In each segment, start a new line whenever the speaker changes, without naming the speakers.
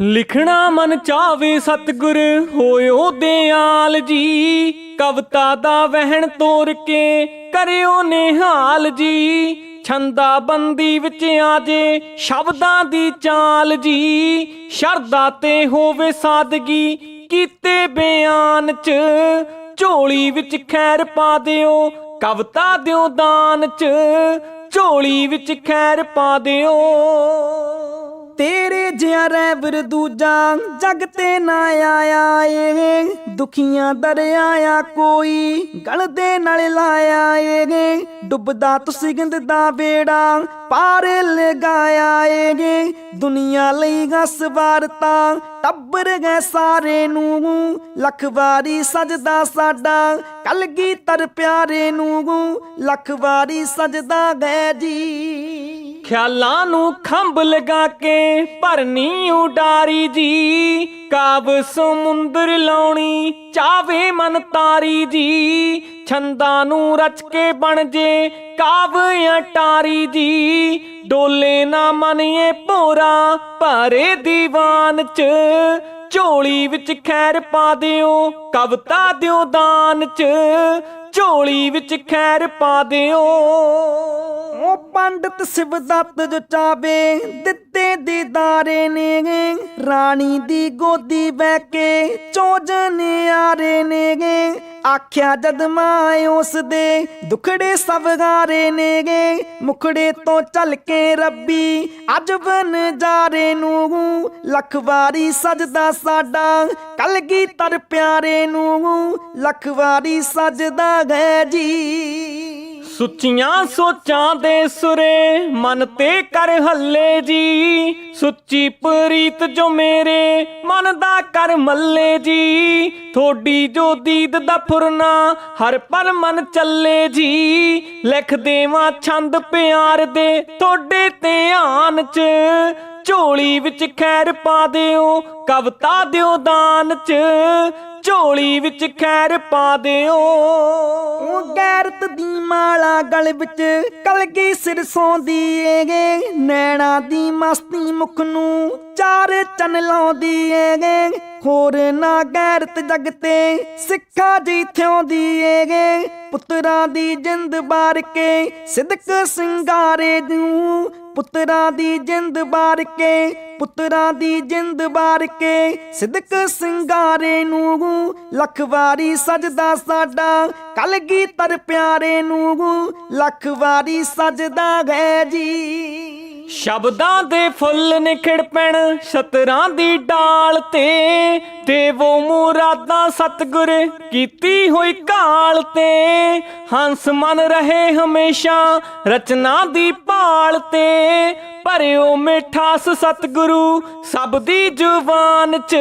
ਲਿਖਣਾ ਮਨ ਚਾਵੇ ਸਤਿਗੁਰ, ਹੋਇਓ ਦਿਆਲ ਜੀ। ਕਵਤਾ ਦਾ ਵਹਿਣ ਤੋਰ ਕੇ ਕਰਿਓ ਨਿਹਾਲ ਜੀ। ਛੰਦਾ ਬੰਦੀ ਵਿੱਚ ਆਜੇ ਸ਼ਬਦਾਂ ਦੀ ਚਾਲ ਜੀ। ਸ਼ਰਦਾ ਤੇ ਹੋਵੇ ਸਾਦਗੀ, ਕੀਤੇ ਬਿਆਨ ਚ। ਝੋਲੀ ਵਿੱਚ ਖੈਰ ਪਾ ਦਿਓ, ਕਵਤਾ ਦਿਓ ਦਾਨ ਚ। ਝੋਲੀ ਵਿੱਚ ਖੈਰ ਪਾ ਦਿਓ।
ਤੇਰੇ ਜਿਆ ਰਹਿਬਰ ਦੂਜਾ ਜਗ ਤੇ ਨਾ ਆਇਆ ਏ ਦੁਖੀਆਂ ਦਰਿਆਇਆ ਕੋਈ ਗਲ ਦੇ ਨਾਲ ਲਾਇਆ ਏ ਡੁੱਬਦਾ ਤੁਸੀਂ ਗੰਦ ਦਾ ਬੇੜਾ ਪਾਰ ਲਗਾਇਆ ਏ ਦੁਨੀਆ ਲਈ ਗਸ ਵਾਰਤਾ ਟੱਬਰ ਗਏ ਸਾਰੇ ਨੂੰ, ਲੱਖ ਵਾਰੀ ਸਜਦਾ ਸਾਡਾ ਕਲਗੀ ਤਰ ਪਿਆਰੇ ਨੂੰ, ਲੱਖ ਵਾਰੀ ਸਜਦਾ ਗਏ ਜੀ।
ਖਿਆਲਾਂ ਨੂੰ ਖੰਭ ਲਗਾ ਕੇ ਭਰਨੀ ਉਡਾਰੀ ਜੀ। ਕਾਬ ਸਮੁੰਦਰ ਲਾਉਣੀ ਚਾਵੇ ਮਨ ਤਾਰੀ ਜੀ। ਛੰਦਾਂ ਨੂੰ ਰਚ ਕੇ ਬਣ ਜੇ ਕਾਵ ਅਟਾਰੀ ਜੀ। ਡੋਲੇ ਨਾ ਮਨਿਏ ਭੋਰਾ ਭਾਰੇ ਦੀਵਾਨ ਚ। ਝੋਲੀ ਵਿੱਚ ਖੈਰ ਪਾ ਦਿਓ, ਕਵਤਾ ਦਿਓ ਦਾਨ ਚ। ਝੋਲੀ ਵਿੱਚ ਖੈਰ ਪਾ ਦਿਓ।
ਉਹ ਪੰਡਤ ਸਿਵਦੱਤ ਜੋ ਚਾਵੇ ਦਿੱਤੇ ਦੀਦਾਰੇ ਨੇ, ਰਾਣੀ ਦੀ ਗੋਦੀ ਬਹਿ ਕੇ ਚੋਜਨ ਆਰੇ ਨੇ, ਆਖਿਆ ਜਦ ਮਾਂ ਉਸ ਦੇ ਦੁਖੜੇ ਸਵਗਾਰੇ ਨੇਗੇ ਮੁਖੜੇ ਤੋਂ ਚੱਲ ਕੇ ਰੱਬੀ ਅੱਜ ਬਨ ਜਾਰੇ ਨੂੰ ਲੱਖ ਵਾਰੀ ਸਜਦਾ ਸਾਡਾ, ਕਲਗੀ ਤਰ ਪਿਆਰੇ ਨੂੰ ਲੱਖ ਵਾਰੀ ਸਜਦਾ ਗਏ ਜੀ।
ਸੁੱਚੀਆਂ ਸੋਚਾਂ ਦੇ ਸੁਰੇ ਮਨ ਤੇ ਕਰ ਹੱਲੇ ਜੀ। ਸੁੱਚੀ ਪ੍ਰੀਤ ਜੋ ਮੇਰੇ, ਮਨ ਦਾ ਕਰ ਮੱਲੇ ਜੀ। ਥੋੜੀ ਜੋ ਦੀਦ ਦਾ ਫੁਰਨਾ, ਹਰ ਪਲ ਮਨ ਚੱਲੇ ਜੀ। ਲਿਖ ਦੇਵਾਂ ਛੰਦ ਪਿਆਰ ਦੇ ਤੁਹਾਡੇ ਧਿਆਨ ਚ। ਝੋਲੀ ਵਿੱਚ ਖੈਰ ਪਾ ਦਿਓ, ਕਵਤਾ ਦਿਓ ਦਾਨ ਚ। ਝੋਲੀ ਵਿੱਚ ਖੈਰ ਪਾ ਦਿਓ।
ਉਹ ਗੈਰਤ ਦੀ ਮਾਲਾ ਗਲ ਵਿੱਚ ਕਲਗੀ ਸਿਰ ਸੌਂਦੀ ਏਗੇ ਨੈਣਾ ਦੀ ਮਸਤੀ ਮੁਖ ਨੂੰ ਚਾਰ ਚੰਨ ਲਾਉਂਦੀ ਏਗੇ ਹੋਰ ਨਾ ਗੈਰਤ ਜਗ ਤੇ ਸਿੱਖਾ ਜੀ ਥਿਉਂਦੀ ਏਗੇ ਪੁੱਤਰਾਂ ਦੀ ਜਿੰਦ ਬਾਰ ਕੇ ਸਿਦਕ ਸਿੰਗਾਰੇ ਦੂੰ। ਪੁੱਤਰਾਂ ਦੀ ਜਿੰਦ ਬਾਰ ਕੇ ਪੁੱਤਰਾਂ ਦੀ ਜਿੰਦ ਬਾਰ ਕੇ ਸਿਦਕ ਸਿੰਗਾਰੇ ਨੂੰ ਲੱਖ ਵਾਰੀ ਸਜਦਾ ਸਾਡਾ। ਕਲਗੀ ਤਰ ਪਿਆਰੇ ਨੂੰ ਲੱਖ ਵਾਰੀ ਸਜਦਾ ਗਏ ਜੀ।
ਸ਼ਬਦਾਂ ਦੇ ਫੁੱਲ ਨਿਖੜ ਪੈਣ, ਸ਼ਤਰਾਂ ਦੀ ਡਾਲ ਤੇ ਦੇਵੋ ਮੁਰਾਦਾਂ ਸਤਗੁਰ ਕੀਤੀ ਹੋਈ ਕਾਲ ਤੇ। ਹੰਸ ਮਨ ਰਹੇ ਹਮੇਸ਼ਾ ਰਚਨਾ ਦੀ ਭਾਲ ਤੇ ਭਰਿਓ ਮਿਠਾਸ ਸਤਿਗੁਰੂ, ਸਭ ਦੀ ਜ਼ੁਬਾਨ ਚ।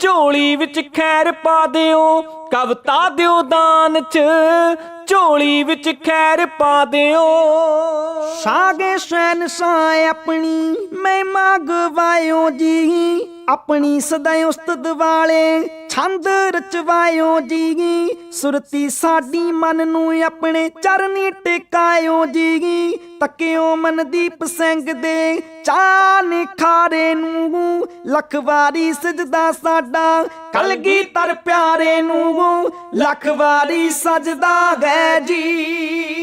ਝੋਲੀ ਵਿੱਚ ਖੈਰ ਪਾ ਦਿਓ, ਕਵਤਾ ਦਿਓ ਦਾਨ ਚ। ਝੋਲੀ ਵਿੱਚ ਖੈਰ ਪਾ ਦਿਓ।
ਸਾਗੇ ਸੈਨ ਸਾਏ ਆਪਣੀ ਮੈਂ ਮੰਗਵਾਇਓ ਜੀ। ਆਪਣੀ ਸਦਾ ਉਸਤਤ ਵਾਲੇ ਛੰਦ ਰਚਵਾਇਓ ਜੀ। ਸੁਰਤੀ ਸਾਡੀ ਮਨ ਨੂੰ ਆਪਣੇ ਚਰਨੀ ਟਿਕਾਇਓ ਜੀ। ਤੱਕਿਓ ਮਨਦੀਪ ਸਿੰਘ ਦੇ ਚਾਹ ਨਿਖਾਰੇ ਨੂੰ। ਲੱਖ ਵਾਰੀ ਸਜਦਾ ਸਾਡਾ ਕਲਗੀ ਤਰ ਪਿਆਰੇ ਨੂੰ। ਲੱਖ ਵਾਰੀ ਸਜਦਾ ਗਏ ਜੀ।